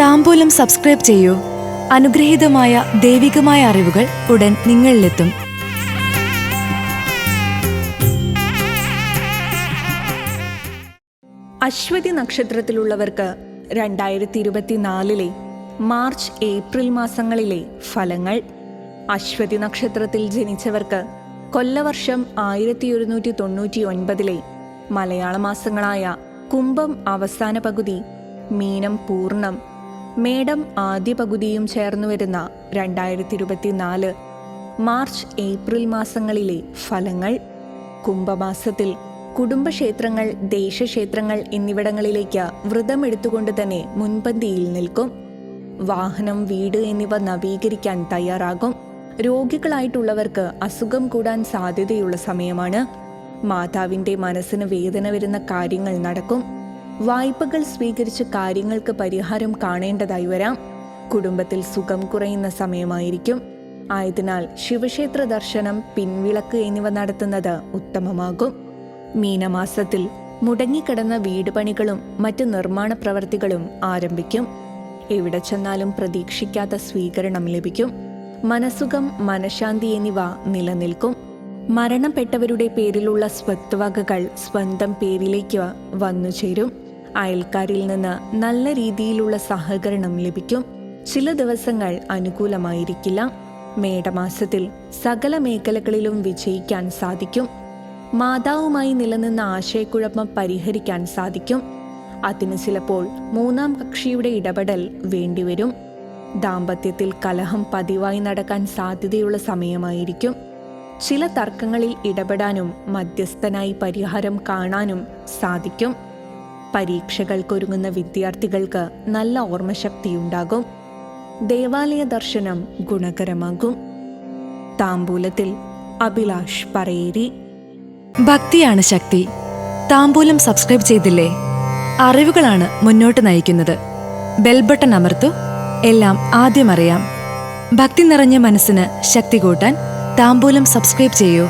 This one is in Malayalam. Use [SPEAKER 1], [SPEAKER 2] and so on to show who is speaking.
[SPEAKER 1] താമ്പൂലം സബ്സ്ക്രൈബ് ചെയ്യൂ. അനുഗ്രഹീതമായ ദൈവികമായ അറിവുകൾ ഉടൻ നിങ്ങളിലെത്തും.
[SPEAKER 2] അശ്വതി നക്ഷത്രത്തിലുള്ളവർക്ക് രണ്ടായിരത്തി ഇരുപത്തിനാലിലെ മാർച്ച് ഏപ്രിൽ മാസങ്ങളിലെ ഫലങ്ങൾ. അശ്വതി നക്ഷത്രത്തിൽ ജനിച്ചവർക്ക് കൊല്ലവർഷം ആയിരത്തി ഒരുന്നൂറ്റി തൊണ്ണൂറ്റി ഒൻപതിലെ മലയാള മാസങ്ങളായ കുംഭം അവസാന പകുതി മീനം പൂർണം മേടം ആദ്യ പകുതിയും ചേർന്നു വരുന്ന രണ്ടായിരത്തി ഇരുപത്തിനാല് മാർച്ച് ഏപ്രിൽ മാസങ്ങളിലെ ഫലങ്ങൾ കുംഭമാസത്തിൽ കുടുംബക്ഷേത്രങ്ങൾ ദേശക്ഷേത്രങ്ങൾ എന്നിവിടങ്ങളിലേക്ക് വ്രതമെടുത്തുകൊണ്ട് തന്നെ മുൻപന്തിയിൽ നിൽക്കും. വാഹനം വീട് എന്നിവ നവീകരിക്കാൻ തയ്യാറാകും. രോഗികളായിട്ടുള്ളവർക്ക് അസുഖം കൂടാൻ സാധ്യതയുള്ള സമയമാണ്. മാതാവിന്റെ മനസ്സിന് വേദന വരുന്ന കാര്യങ്ങൾ നടക്കും. വായ്പകൾ സ്വീകരിച്ച് കാര്യങ്ങൾക്ക് പരിഹാരം കാണേണ്ടതായി വരാം. കുടുംബത്തിൽ സുഖം കുറയുന്ന സമയമായിരിക്കും. ആയതിനാൽ ശിവക്ഷേത്ര ദർശനം പിൻവിളക്ക് എന്നിവ നടത്തുന്നത് ഉത്തമമാകും. മീനമാസത്തിൽ മുടങ്ങിക്കിടന്ന വീട് പണികളും മറ്റ് നിർമ്മാണ പ്രവർത്തികളും ആരംഭിക്കും. എവിടെ ചെന്നാലും പ്രതീക്ഷിക്കാത്ത സ്വീകരണം ലഭിക്കും. മനസുഖം മനഃശാന്തി എന്നിവ നിലനിൽക്കും. മരണപ്പെട്ടവരുടെ പേരിലുള്ള സ്വത്തുവകകൾ സ്വന്തം പേരിലേക്ക് വന്നു ചേരും അയൽക്കാരിൽ നിന്ന് നല്ല രീതിയിലുള്ള സഹകരണം ലഭിക്കും. ചില ദിവസങ്ങൾ അനുകൂലമായിരിക്കില്ല. മേടമാസത്തിൽ സകല മേഖലകളിലും വിജയിക്കാൻ സാധിക്കും. മാതാവുമായി നിലനിന്ന ആശയക്കുഴപ്പം പരിഹരിക്കാൻ സാധിക്കും. അതിന് ചിലപ്പോൾ മൂന്നാം കക്ഷിയുടെ ഇടപെടൽ വേണ്ടിവരും. ദാമ്പത്യത്തിൽ കലഹം പതിവായി നടക്കാൻ സാധ്യതയുള്ള സമയമായിരിക്കും. ചില തർക്കങ്ങളിൽ ഇടപെടാനും മധ്യസ്ഥനായി പരിഹാരം കാണാനും സാധിക്കും. പരീക്ഷകൾക്കൊരുങ്ങുന്ന വിദ്യാർത്ഥികൾക്ക് നല്ല ഓർമ്മശക്തിയുണ്ടാകും. ദേവാലയ ദർശനം ഗുണകരമാകും. താമ്പൂലത്തിൽ അഭിലാഷ് പറയേരി.
[SPEAKER 1] ഭക്തിയാണ് ശക്തി. താമ്പൂലം സബ്സ്ക്രൈബ് ചെയ്തില്ലേ? അറിവുകളാണ് മുന്നോട്ട് നയിക്കുന്നത്. ബെൽ ബട്ടൺ അമർത്തു. എല്ലാം ആദ്യം അറിയാം. ഭക്തി നിറഞ്ഞ മനസ്സിന് ശക്തി കൂട്ടാൻ താമ്പൂലം സബ്സ്ക്രൈബ് ചെയ്യൂ.